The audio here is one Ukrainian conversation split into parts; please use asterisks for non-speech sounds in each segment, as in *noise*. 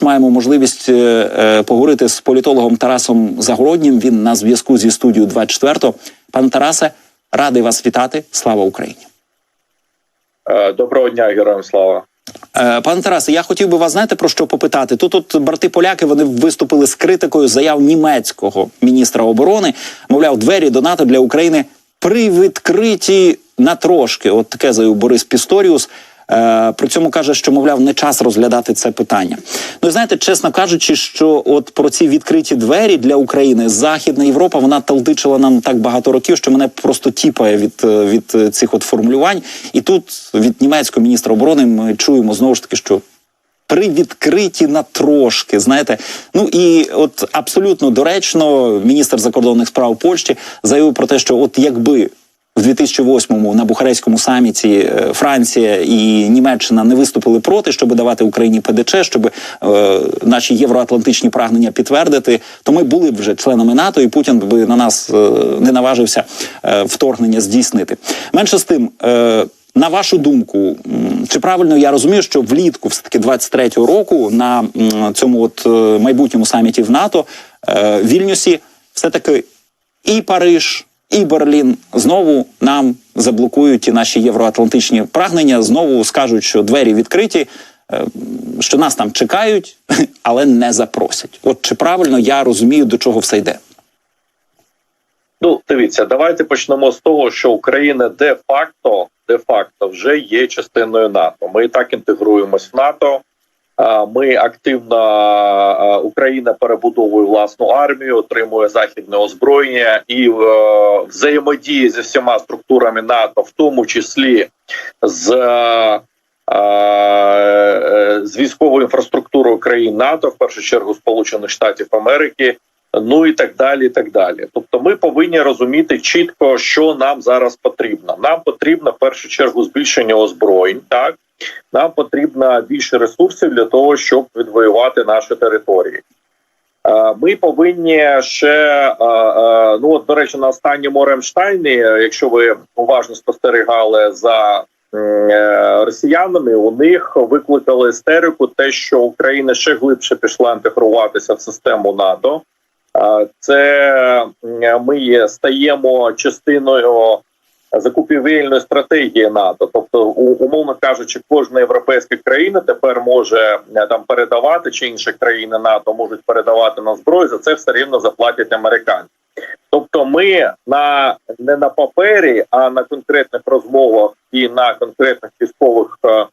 Маємо можливість е, е, поговорити з політологом Тарасом Загороднім. Він на зв'язку зі студією 24. Пане Тарасе, радий вас вітати. Слава Україні. Е, Доброго дня, героям слава. Пане Тарасе, я хотів би вас знаєте про що попитати. Тут от брати поляки вони виступили з критикою заяв німецького міністра оборони. Мовляв, двері до НАТО для України привідкриті на трошки. От таке заявив Борис Пісторіус. Е, При цьому каже, що мовляв не час розглядати це питання. Ну знаєте, чесно кажучи, що от про ці відкриті двері для України Західна Європа вона талдичила нам так багато років, що мене просто тіпає від, е, від е, цих от формулювань. І тут від німецького міністра оборони ми чуємо знову ж таки, що привідкриті на трошки. Знаєте, ну і от абсолютно доречно, міністр закордонних справ Польщі заявив про те, що от якби. В 2008-му на Бухарестському саміті е, Франція і Німеччина не виступили проти, щоб давати Україні ПДЧ, щоб е, наші євроатлантичні прагнення підтвердити, то ми були б вже членами НАТО, і Путін би на нас е, не наважився е, вторгнення здійснити. Менше з тим. Е, на вашу думку, чи правильно я розумію, що влітку, все таки 23-го року, на цьому от е, майбутньому саміті в НАТО е, в Вільнюсі, все таки і Париж, і Берлін знову нам заблокують ті наші євроатлантичні прагнення. Знову скажуть, що двері відкриті, е, що нас там чекають, *laughs* але не запросять. От чи правильно я розумію, до чого все йде? Ну, дивіться, давайте почнемо з того, що Україна де-факто де-факто вже є частиною НАТО. Ми і так інтегруємось в НАТО. Ми активно Україна перебудовує власну армію, отримує західне озброєння і е, взаємодіє зі всіма структурами НАТО, в тому числі з, е, е, з військовою інфраструктурою країн НАТО, в першу чергу Сполучених Штатів Америки. Ну і так далі, і так далі. Тобто, ми повинні розуміти чітко, що нам зараз потрібно. Нам потрібно в першу чергу збільшення озброєнь. Так нам потрібно більше ресурсів для того, щоб відвоювати наші території. Е, Ми повинні ще е, е, ну от, до речі, на останньому Ремштайні, якщо ви уважно спостерігали за росіянами, у них викликали істерику, те, що Україна ще глибше пішла інтегруватися в систему НАТО. Це ми стаємо частиною закупівельної стратегії НАТО. Тобто, умовно кажучи, кожна європейська країна тепер може е, там передавати, чи інші країни НАТО можуть передавати на зброю. За це все рівно заплатять американці. Тобто, ми на не на папері, а на конкретних розмовах і на конкретних військових е,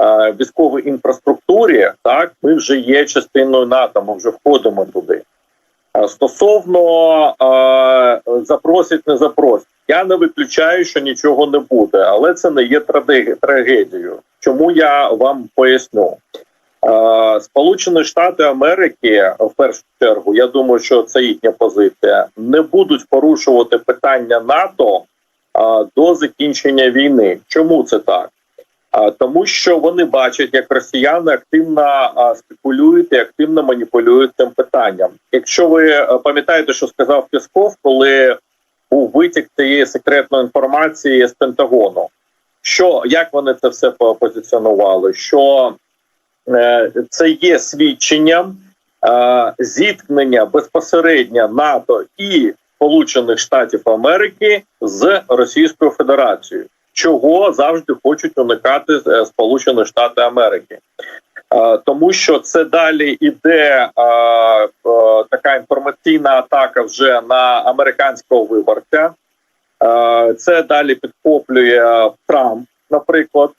е, військовій інфраструктурі, так ми вже є частиною НАТО. Ми вже входимо туди. Е, Стосовно е, запросять, не запросять. Я не виключаю, що нічого не буде, але це не є трагедією. Чому я вам поясню? Е, Сполучені Штати Америки в першу чергу, я думаю, що це їхня позиція, не будуть порушувати питання НАТО е, до закінчення війни. Чому це так? Тому що вони бачать, як росіяни активно спекулюють і активно маніпулюють цим питанням. Якщо ви е, пам'ятаєте, що сказав Пісков, коли був витік цієї секретної інформації з Пентагону, що як вони це все по- позиціонували? Що е, це є свідченням е, зіткнення безпосередньо НАТО і Сполучених Штатів Америки з Російською Федерацією чого завжди хочуть уникати е, Сполучені Штати Америки, Е, тому що це далі іде е, е, така інформаційна атака вже на американського виборця. Е, Це далі підхоплює Трамп, наприклад,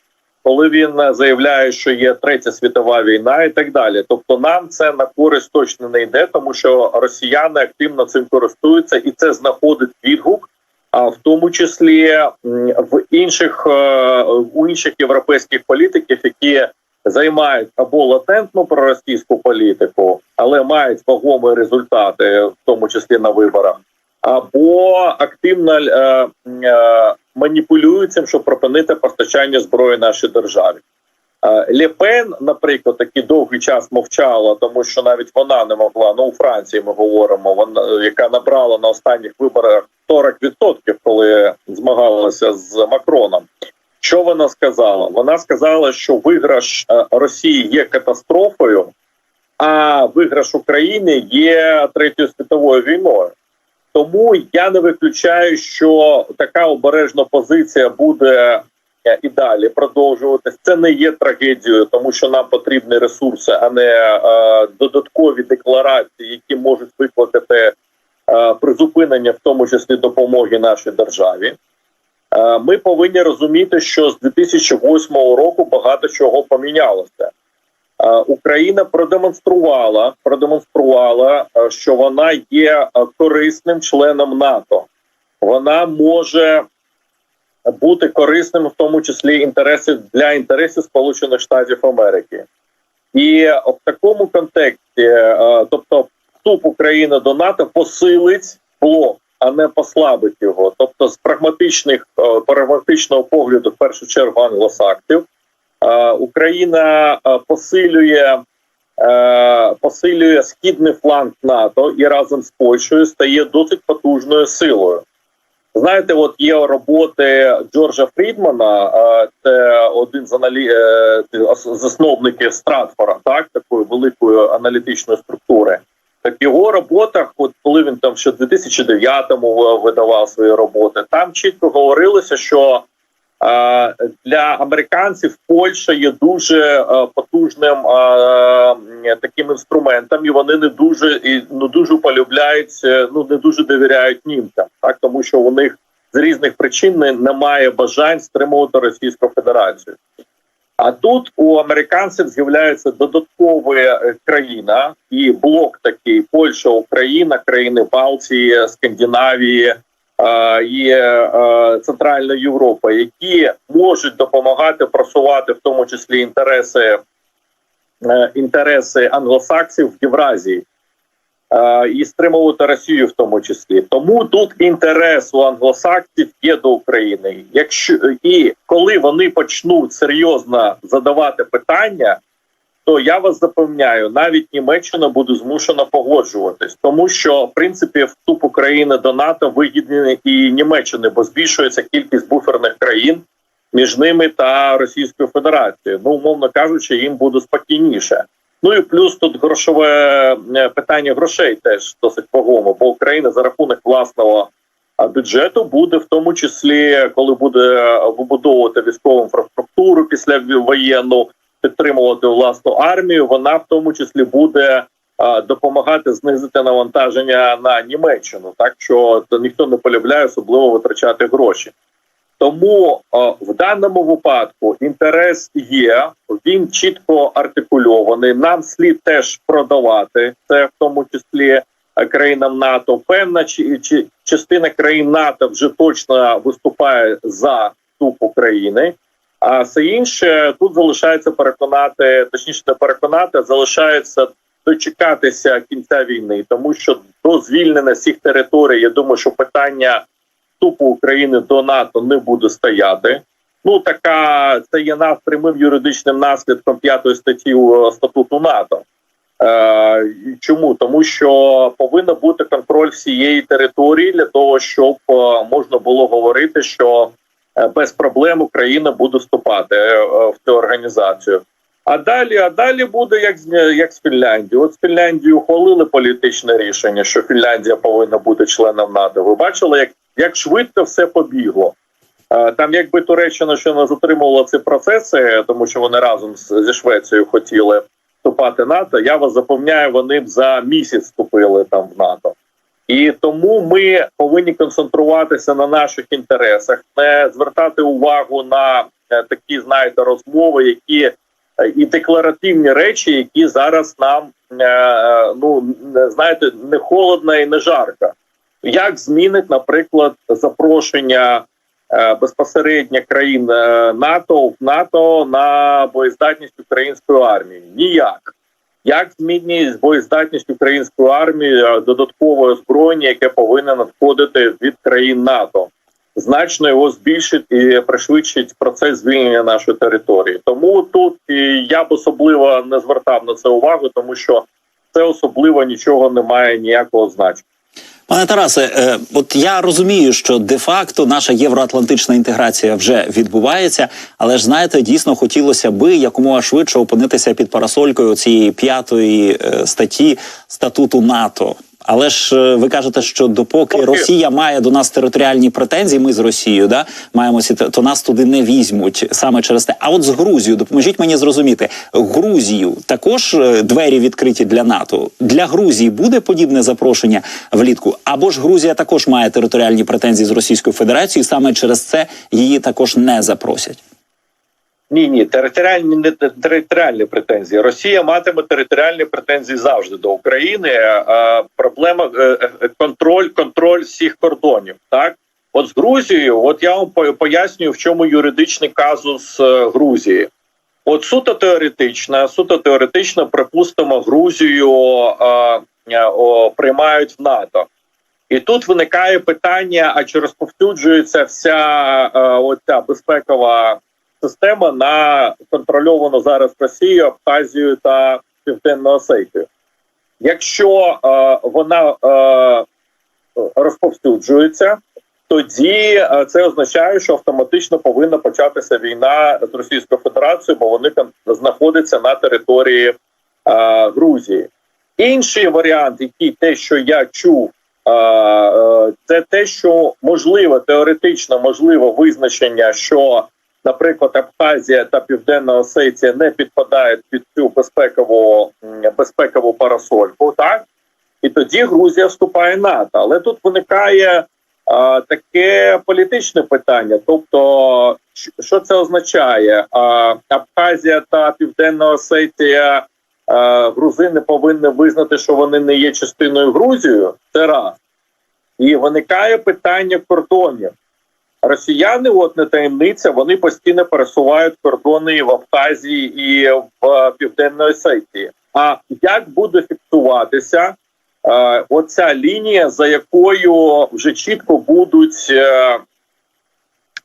коли він заявляє, що є третя світова війна, і так далі. Тобто, нам це на користь точно не йде, тому що росіяни активно цим користуються, і це знаходить відгук а в тому числі в інших е, у інших європейських політиків, які займають або латентну проросійську політику, але мають вагомі результати, в тому числі на виборах, або активно е, е, маніпулюють цим, щоб припинити постачання зброї нашій державі. Е, Лепен, наприклад, такий довгий час мовчала, тому що навіть вона не могла. Ну у Франції ми говоримо, вона яка набрала на останніх виборах 40%, коли змагалася з Макроном. Що вона сказала? Вона сказала, що виграш е, Росії є катастрофою, на виграш України є третьою світовою війною. Тому я не виключаю, що така обережна позиція буде і далі продовжуватись. Це не є трагедією, тому що нам потрібні ресурси, а не е, додаткові декларації, які можуть викликати е, призупинення, в тому числі допомоги нашій державі. Е, Ми повинні розуміти, що з 2008 року багато чого помінялося. Е, Україна продемонструвала, продемонструвала, е, що вона є е, корисним членом НАТО. Вона може бути корисним, в тому числі інтереси для інтересів Сполучених Штатів Америки. І в такому контексті, е, тобто, вступ України до НАТО посилить блок, а не послабить його. Тобто, з прагматичних е, прагматичного погляду, в першу чергу, англосактів, е, Україна посилює. Посилює східний фланг НАТО і разом з Польщею стає досить потужною силою. Знаєте, от є роботи Джорджа Фрідмана, це один з аналі... е, засновників Стратфора, так такої великої аналітичної структури. Так його роботах, от коли він там ще в 2009-му видавав свої роботи, там чітко говорилося, що для американців Польща є дуже е, потужним таким інструментом, і вони не дуже і ну дуже полюбляють, е, ну не дуже довіряють німцям, так тому що у них з різних причин немає бажань стримувати Російську Федерацію. А тут у американців з'являється додаткова е, країна і блок такий: Польща, Україна, країни Балтії, Скандинавії е, і е, Центральна Європа, які можуть допомагати просувати в тому числі інтереси, е, інтереси англосаксів в Євразії. І стримувати Росію в тому числі, тому тут інтерес у англосаксів є до України. Якщо і коли вони почнуть серйозно задавати питання, то я вас запевняю, навіть Німеччина буде змушена погоджуватись, тому що в принципі вступ України до НАТО вигідний і Німеччини, бо збільшується кількість буферних країн між ними та Російською Федерацією. Ну, умовно кажучи, їм буде спокійніше. Ну і плюс тут грошове е, питання грошей теж досить вагомо, бо Україна за рахунок власного бюджету буде в тому числі, коли буде е, вибудовувати військову інфраструктуру після воєнну, підтримувати власну армію. Вона в тому числі буде допомагати знизити навантаження на Німеччину, так що то ніхто не полюбляє особливо витрачати гроші. Тому в даному випадку інтерес є, він чітко артикульований. Нам слід теж продавати це, в тому числі е, країнам НАТО. Певна чи, чи частина країн НАТО вже точно виступає за вступ України. А все інше тут залишається переконати, точніше не переконати, а залишається дочекатися кінця війни, тому що до звільнення всіх територій, я думаю, що питання вступу України до НАТО не буде стояти. Ну така це є нас прямим юридичним наслідком п'ятої статті е, статуту НАТО. Е, чому тому, що повинен бути контроль всієї території для того, щоб е, можна було говорити, що без проблем Україна буде вступати е, в цю організацію. А далі, а далі буде як з як з Фінляндією. От з Фінляндією ухвалили політичне рішення, що Фінляндія повинна бути членом НАТО. Ви бачили, як, як швидко все побігло. Е, Там, якби Туреччина ще не затримувала ці процеси, тому що вони разом зі Швецією хотіли вступати в НАТО. Я вас запевняю, вони б за місяць вступили там в НАТО. І тому ми повинні концентруватися на наших інтересах, не звертати увагу на е, такі, знаєте, розмови, які е, і декларативні речі, які зараз нам е, ну знаєте, не холодно і не жарко. Як змінить, наприклад, запрошення безпосередньо країн НАТО в НАТО на боєздатність української армії? Ніяк. Як змінить боєздатність української армії е, додаткове озброєння, яке повинно надходити від країн НАТО? Значно його збільшить і пришвидшить процес звільнення нашої території. Тому тут я б особливо не звертав на це увагу, тому що це особливо нічого не має ніякого значення. Пане Тарасе, е, от я розумію, що де-факто наша євроатлантична інтеграція вже відбувається, але ж знаєте, дійсно хотілося би якомога швидше опинитися під парасолькою цієї п'ятої е, статті статуту НАТО. Але ж е, ви кажете, що допоки Поки- Росія має до нас територіальні претензії, ми з Росією, да маємо ці то нас туди не візьмуть саме через те. А от з Грузією, допоможіть мені зрозуміти, Грузію також е, двері відкриті для НАТО. Для Грузії буде подібне запрошення влітку, або ж Грузія також має територіальні претензії з Російською Федерацією, саме через це її також не запросять. Ні, ні, територіальні не територіальні претензії. Росія матиме територіальні претензії завжди до України. А, проблема е, е, контроль, контроль всіх кордонів. Так, от з Грузією, от я вам пояснюю, в чому юридичний казус е, Грузії. От суто теоретично, суто теоретично, припустимо, Грузію е, о, приймають в НАТО. І тут виникає питання: а чи розповсюджується вся е, оця безпекова система на контрольовану зараз Росію, Абхазію та Південну Осетію. Якщо е, вона е, розповсюджується, тоді е, це означає, що автоматично повинна початися війна з Російською Федерацією, бо вони там знаходяться на території е, Грузії. Інший варіант, який те, що я чув, е, е, це те, що можливо теоретично можливо визначення, що наприклад, Абхазія та Південна Осетія не підпадають під цю безпекову безпекову парасольку, так і тоді Грузія вступає в НАТО. Але тут виникає а, таке політичне питання. Тобто, що це означає? А, Абхазія та Південна Осетія а, грузини повинні визнати, що вони не є частиною Грузії. Це раз. І виникає питання кордонів. Росіяни, от не таємниця, вони постійно пересувають кордони в Абхазії і в е, Південній Осетії. А як буде фіксуватися е, оця лінія, за якою вже чітко будуть е,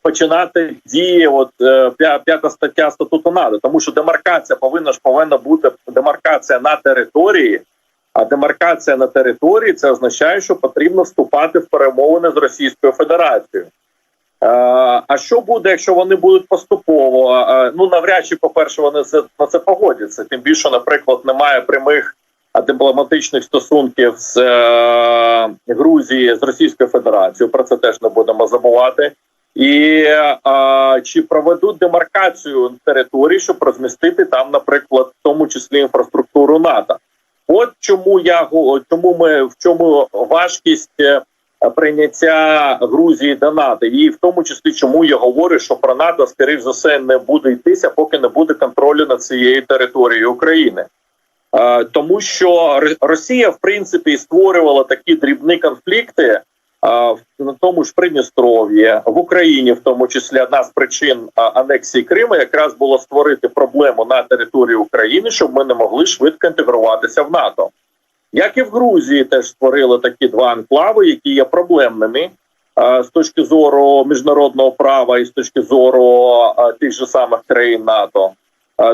починати дії? От е, п'ята стаття статуту НАТО, тому що демаркація повинна ж повинна бути демаркація на території. А демаркація на території це означає, що потрібно вступати в перемовини з Російською Федерацією. Е, А що буде, якщо вони будуть поступово? Е, Ну навряд чи, по-перше, вони це- на це погодяться. Тим більше, наприклад, немає прямих а, дипломатичних стосунків з е, Грузії з Російською Федерацією. Про це теж не будемо забувати. І е, чи проведуть демаркацію території, щоб розмістити там, наприклад, в тому числі інфраструктуру НАТО? От чому я чому ми в чому важкість е, прийняття Грузії до НАТО, і в тому числі чому я говорю, що про НАТО скоріш за все не буде йтися, поки не буде контролю над цією територією України. Е, Тому що Росія, в принципі, створювала такі дрібні конфлікти е, в- тому ж Придністров'ї, в Україні, в тому числі одна з причин е, анексії Криму, якраз було створити проблему на території України, щоб ми не могли швидко інтегруватися в НАТО. Як і в Грузії, теж створили такі два анклави, які є проблемними з точки зору міжнародного права і з точки зору тих же самих країн НАТО.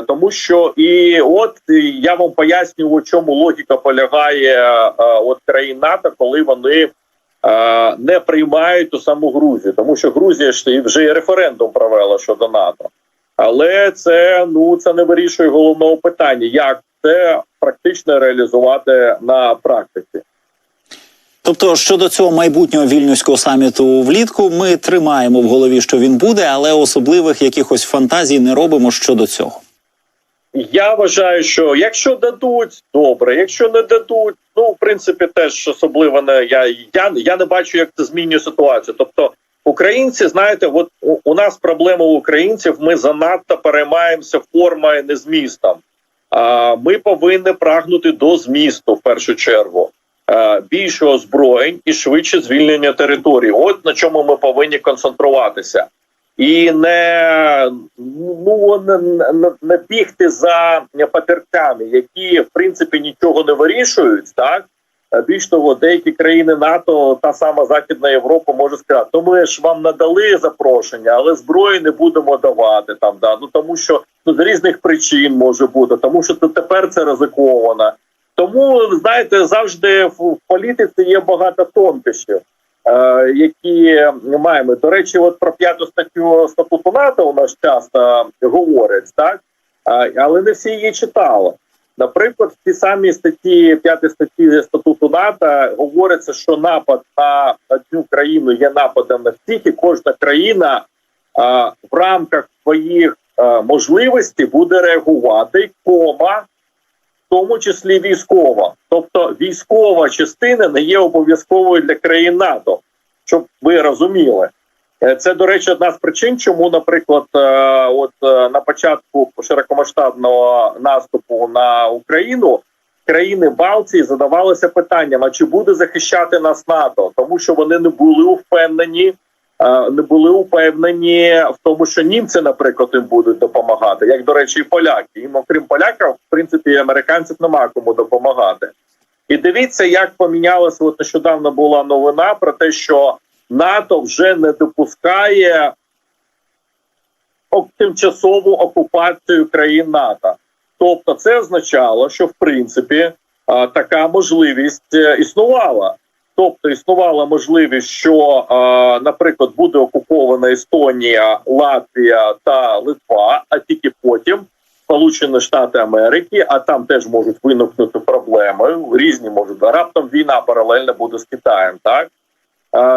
Тому що і от я вам поясню, у чому логіка полягає от країн НАТО, коли вони не приймають ту саму Грузію, тому що Грузія ж вже і референдум провела щодо НАТО. Але це ну це не вирішує головного питання, як це практично реалізувати на практиці. Тобто, щодо цього майбутнього вільнюського саміту влітку, ми тримаємо в голові, що він буде, але особливих якихось фантазій не робимо щодо цього. Я вважаю, що якщо дадуть, добре. Якщо не дадуть, ну в принципі, теж особливо не я, я, я не бачу, як це змінює ситуацію. Тобто, українці, знаєте, от у, у нас проблема у українців. Ми занадто переймаємося формою, не змістом. Ми повинні прагнути до змісту в першу чергу. Е, Більше озброєнь і швидше звільнення території. От на чому ми повинні концентруватися і не ну не, не, бігти за папірцями, які в принципі нічого не вирішують, так більш того, деякі країни НАТО, та сама Західна Європа, може сказати, то ми ж вам надали запрошення, але зброї не будемо давати там. Да ну тому що ну з різних причин може бути, тому що тепер це ризиковано. Тому знаєте, завжди в політиці є багато тонкощів, е, які маємо. До речі, от про п'яту статтю статуту НАТО у нас часто говорять, так Е, але не всі її читали. Наприклад, в тій самій статті 5 статті статуту НАТО говориться, що напад на одну країну є нападом на всіх, і кожна країна а, в рамках своїх а, можливостей буде реагувати, кома, в тому числі військова. Тобто військова частина не є обов'язковою для країн НАТО, щоб ви розуміли. Е, Це, до речі, одна з причин, чому, наприклад, е, от е, на початку широкомасштабного наступу на Україну країни Балтії задавалися питанням: а чи буде захищати нас НАТО? Тому що вони не були впевнені, не були упевнені в тому, що німці, наприклад, їм будуть допомагати, як до речі, і поляки. Їм, окрім поляка, в принципі, і американців немає кому допомагати. І дивіться, як помінялася. От нещодавно була новина про те, що НАТО вже не допускає тимчасову окупацію країн НАТО. Тобто, це означало, що в принципі така можливість е, існувала. Тобто існувала можливість, що, наприклад, буде окупована Естонія, Латвія та Литва, а тільки потім Сполучені Штати Америки, а там теж можуть виникнути проблеми. Різні можуть раптом війна паралельно буде з Китаєм, так е,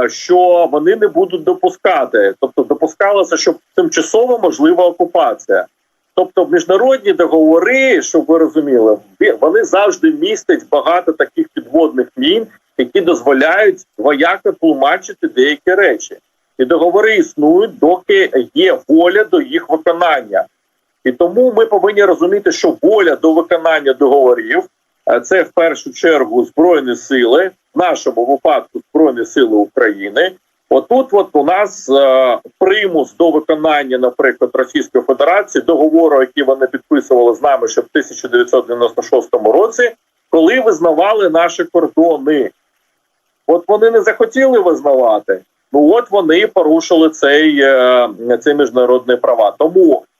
що вони не будуть допускати, тобто допускалося, що тимчасово можлива окупація. Тобто, міжнародні договори, щоб ви розуміли, вони завжди містять багато таких підводних мін, які дозволяють двояко тлумачити деякі речі. І договори існують, доки є воля до їх виконання. І тому ми повинні розуміти, що воля до виконання договорів е, це в першу чергу збройні сили, в нашому випадку збройні сили України. Отут, от у нас е, примус до виконання, наприклад, Російської Федерації, договору, який вони підписували з нами ще в 1996 році, коли визнавали наші кордони. От вони не захотіли визнавати. Ну от вони порушили цей, е, цей міжнародний права. Тому е,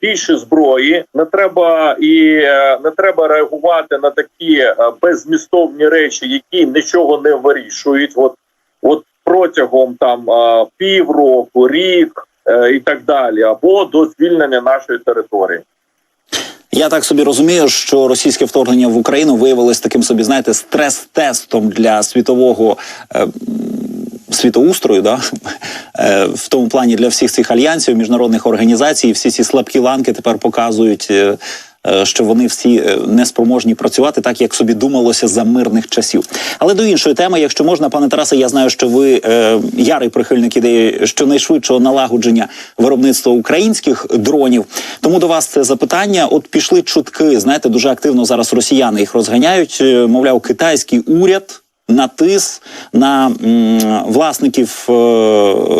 більше зброї не треба і е, не треба реагувати на такі е, беззмістовні речі, які нічого не вирішують. От, от протягом там е, півроку, рік е, і так далі, або до звільнення нашої території. Я так собі розумію, що російське вторгнення в Україну виявилось таким собі, знаєте, стрес-тестом для світового е, світоустрою, да? е, в тому плані для всіх цих альянсів, міжнародних організацій, всі ці слабкі ланки тепер показують. е, е, Що вони всі е, неспроможні працювати так, як собі думалося за мирних часів. Але до іншої теми, якщо можна, пане Тарасе, я знаю, що ви е, ярий прихильник ідеї щонайшвидшого налагодження виробництва українських дронів. Тому до вас це запитання. От пішли чутки. Знаєте, дуже активно зараз росіяни їх розганяють. Мовляв, китайський уряд. На м, власників е,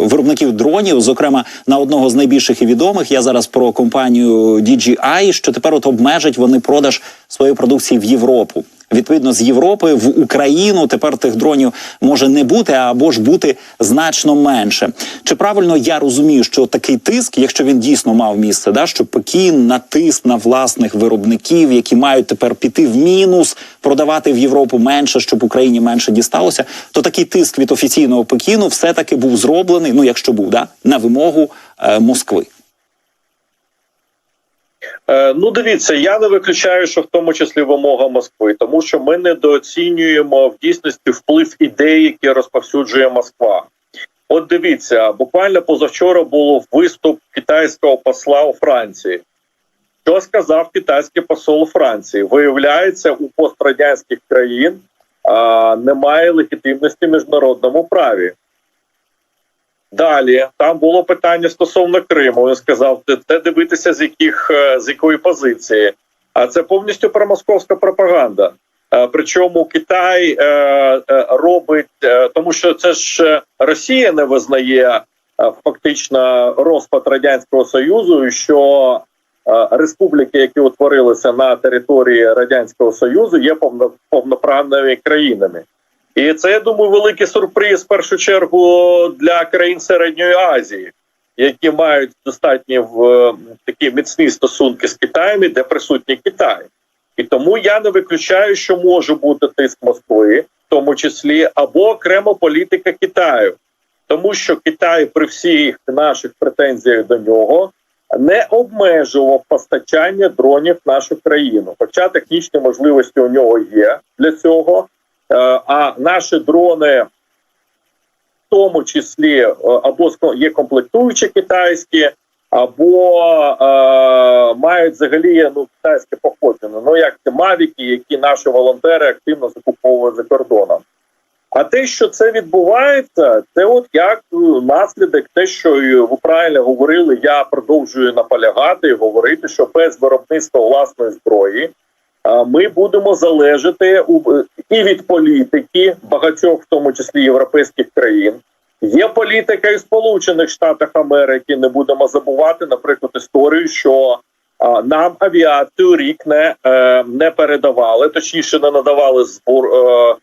виробників дронів, зокрема на одного з найбільших і відомих. Я зараз про компанію DJI, що тепер от обмежать вони продаж своєї продукції в Європу. Відповідно, з Європи в Україну тепер тих дронів може не бути або ж бути значно менше. Чи правильно я розумію, що такий тиск, якщо він дійсно мав місце, да що Пекін натис на власних виробників, які мають тепер піти в мінус, продавати в Європу менше, щоб Україні менше дісталося, то такий тиск від офіційного Пекіну все таки був зроблений. Ну якщо був да на вимогу е, Москви. Е, Ну, дивіться, я не виключаю, що в тому числі вимога Москви, тому що ми недооцінюємо в дійсності вплив ідей, які розповсюджує Москва. От дивіться, буквально позавчора було виступ китайського посла у Франції. Що сказав китайський посол у Франції? Виявляється, у пострадянських країн а, немає легітимності в міжнародному праві. Далі там було питання стосовно Криму. Він сказав, «Це- це дивитися з яких е, з якої позиції. А це повністю промосковська пропаганда. Е, Причому Китай е, робить, тому що це ж Росія не визнає фактично розпад радянського союзу, що республіки, які утворилися на території радянського союзу, є повно, повноправними країнами. І це я думаю великий сюрприз в першу чергу для країн середньої Азії, які мають достатні в такі міцні стосунки з Китаєм, де присутній Китай. І тому я не виключаю, що може бути тиск Москви, в тому числі, або окремо політика Китаю, тому що Китай при всіх наших претензіях до нього не обмежував постачання дронів в нашу країну. Хоча технічні можливості у нього є для цього. Е, А наші дрони, в тому числі, е, або є комплектуючі китайські, або е, мають взагалі ну китайське походження. Ну як ці мавіки, які наші волонтери активно закуповують за кордоном. А те, що це відбувається, це от як е, наслідок, те, що ви правильно говорили, я продовжую наполягати і говорити, що без виробництва власної зброї ми будемо залежати і від політики багатьох, в тому числі європейських країн. Є політика і Сполучених Штатів Америки. Не будемо забувати, наприклад, історію, що нам авіацію рік не, е, не передавали, точніше, не надавали збор. Е,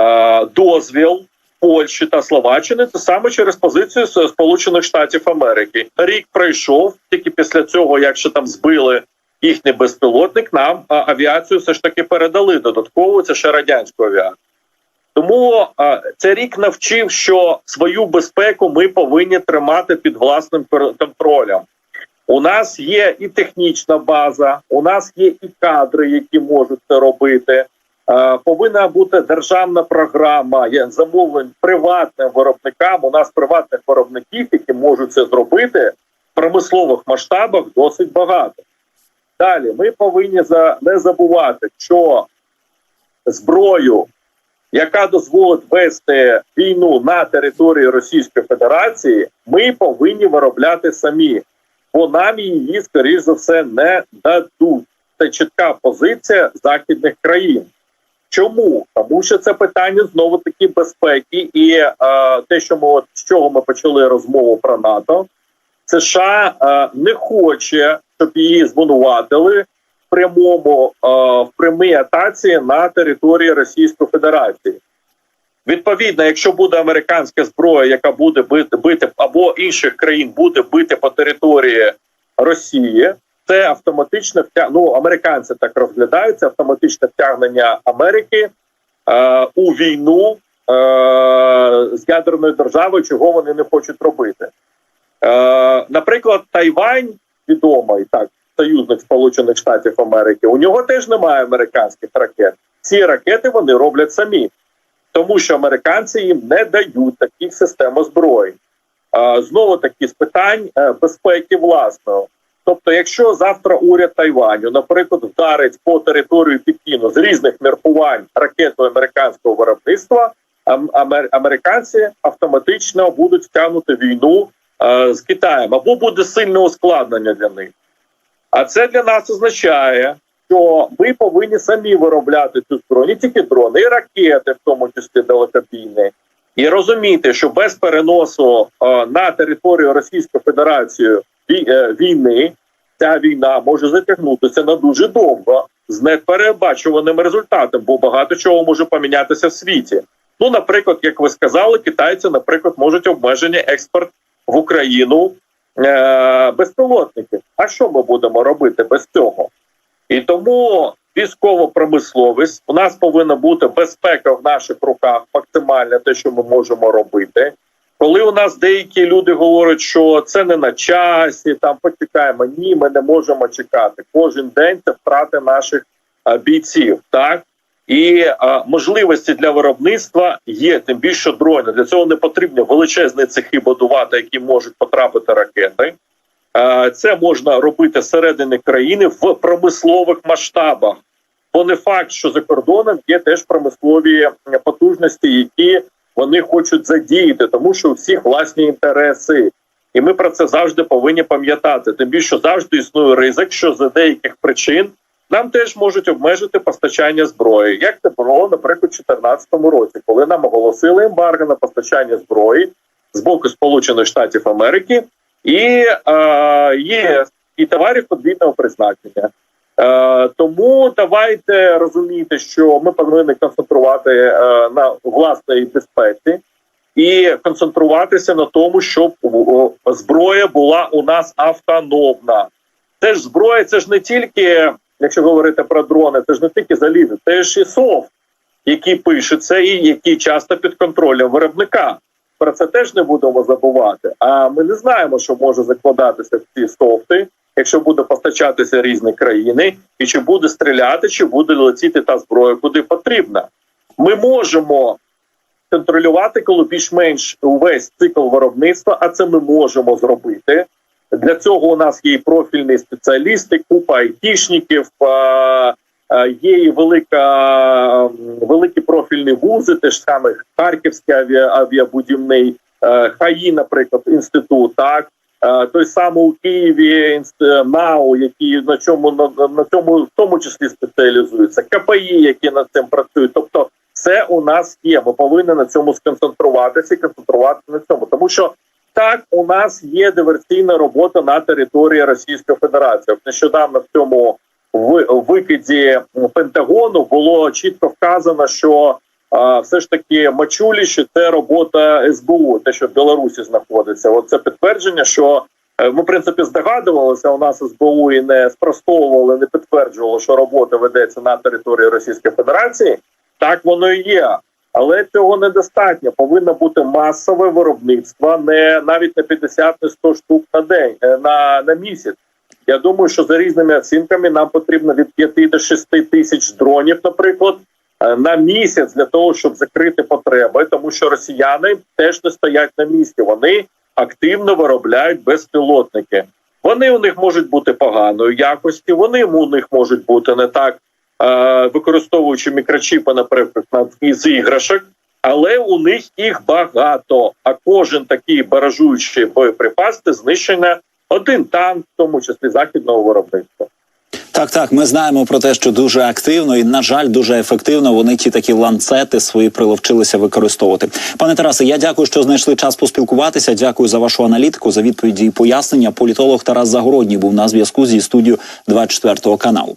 е, дозвіл Польщі та Словаччини, це саме через позицію Сполучених Штатів Америки. Рік пройшов тільки після цього, якщо там збили їхній безпілотник, нам а, авіацію все ж таки передали додатково. Це ще радянську авіацію. Тому а, цей рік навчив, що свою безпеку ми повинні тримати під власним контролем. У нас є і технічна база, у нас є і кадри, які можуть це робити. Е, Повинна бути державна програма є замовлень приватним виробникам. У нас приватних виробників, які можуть це зробити в промислових масштабах, досить багато. Далі ми повинні за не забувати, що зброю, яка дозволить вести війну на території Російської Федерації, ми повинні виробляти самі, бо нам її, скоріш за все, не дадуть. Це чітка позиція західних країн. Чому? Тому що це питання знову таки безпеки, і е, те, що ми от з чого ми почали розмову про НАТО, США е, не хоче, щоб її звинуватили в прямому е, в прямій атаці на території Російської Федерації. Відповідно, якщо буде американська зброя, яка буде бити, бити або інших країн буде бити по території Росії, це автоматичне втя... ну, американці так розглядають, це автоматичне втягнення Америки е, у війну е, з ядерною державою, чого вони не хочуть робити. Е, наприклад, Тайвань відомий так, союзник Сполучених Штатів Америки. У нього теж немає американських ракет. Ці ракети вони роблять самі, тому що американці їм не дають таких систем озброєнь. Знову таки з питань е, безпеки власного. Тобто, якщо завтра уряд Тайваню, наприклад, вдарить по територію Пекіну з різних міркувань ракетою американського виробництва, амер- американці автоматично будуть втягнути війну з Китаєм або буде сильне ускладнення для них. А це для нас означає, що ми повинні самі виробляти цю зброю, не тільки дрони, і ракети, в тому числі далекобійні, і розуміти, що без переносу е, на територію Російської Федерації е, війни ця війна може затягнутися на дуже довго з неперебачуваним результатом, бо багато чого може помінятися в світі. Ну, наприклад, як ви сказали, китайці, наприклад, можуть обмежені експорт в Україну е- безпілотників. А що ми будемо робити без цього? І тому військова промисловість у нас повинна бути безпека в наших руках, максимальне те, що ми можемо робити. Коли у нас деякі люди говорять, що це не на часі, там почекаємо. Ні, ми не можемо чекати. Кожен день це втрати наших а, бійців. Так і а, можливості для виробництва є. Тим більше дрони для цього не потрібні величезні цехи будувати, які можуть потрапити ракети. Е, Це можна робити всередині країни в промислових масштабах. Бо не факт, що за кордоном є теж промислові потужності, які вони хочуть задіяти, тому що у всіх власні інтереси. І ми про це завжди повинні пам'ятати. Тим більше завжди існує ризик, що за деяких причин нам теж можуть обмежити постачання зброї. Як це було, наприклад, у 2014 році, коли нам оголосили ембарго на постачання зброї з боку Сполучених Штатів Америки і е, ЄС і товарів подвійного призначення. Е, тому давайте розуміти, що ми повинні концентрувати е, на власній безпеці і концентруватися на тому, щоб зброя була у нас автономна. Це ж зброя, це ж не тільки якщо говорити про дрони, це ж не тільки залізо, це ж і софт, який пишеться і який часто під контролем виробника. Про це теж не будемо забувати. А ми не знаємо, що може закладатися в ці софти, якщо буде постачатися різні країни, і чи буде стріляти, чи буде летіти та зброя, куди потрібна. Ми можемо контролювати, коли більш-менш увесь цикл виробництва, а це ми можемо зробити. Для цього у нас є профільні спеціалісти, купа айтішників, є і велика, великі профільні вузи, теж саме Харківський авіа, авіабудівний, е, ХАІ, наприклад, інститут, так. Е, Той самий у Києві інст- НАУ, які на чому на, на цьому в тому числі спеціалізуються, КПІ, які над цим працюють. Тобто, це у нас є. Ми повинні на цьому сконцентруватися і концентруватися на цьому, тому що так у нас є диверсійна робота на території Російської Федерації. Нещодавно в цьому викиді Пентагону було чітко вказано, що а, все ж таки Мачуліще це робота СБУ, те, що в Білорусі знаходиться. От це підтвердження, що е, ми в принципі здогадувалися. У нас СБУ і не спростовували, не підтверджувало, що робота ведеться на території Російської Федерації. Так воно і є. Але цього недостатньо. Повинно бути масове виробництво, не навіть не 50 не 100 штук на день е, на, на місяць. Я думаю, що за різними оцінками нам потрібно від 5 до 6 тисяч дронів, наприклад, е, на місяць для того, щоб закрити потреби, тому що росіяни теж не стоять на місці. Вони активно виробляють безпілотники. Вони у них можуть бути поганої якості, вони у них можуть бути не так, використовуючи мікрочіпи, наприклад, на- з іграшок. Але у них їх багато. А кожен такий баражуючий боєприпас це знищення один танк, в тому числі західного виробництва. Так, так, ми знаємо про те, що дуже активно і на жаль, дуже ефективно вони ті такі ланцети свої приловчилися використовувати. Пане Тарасе, я дякую, що знайшли час поспілкуватися. Дякую за вашу аналітику, за відповіді і пояснення. Політолог Тарас Загородній був на зв'язку зі студією 24 каналу.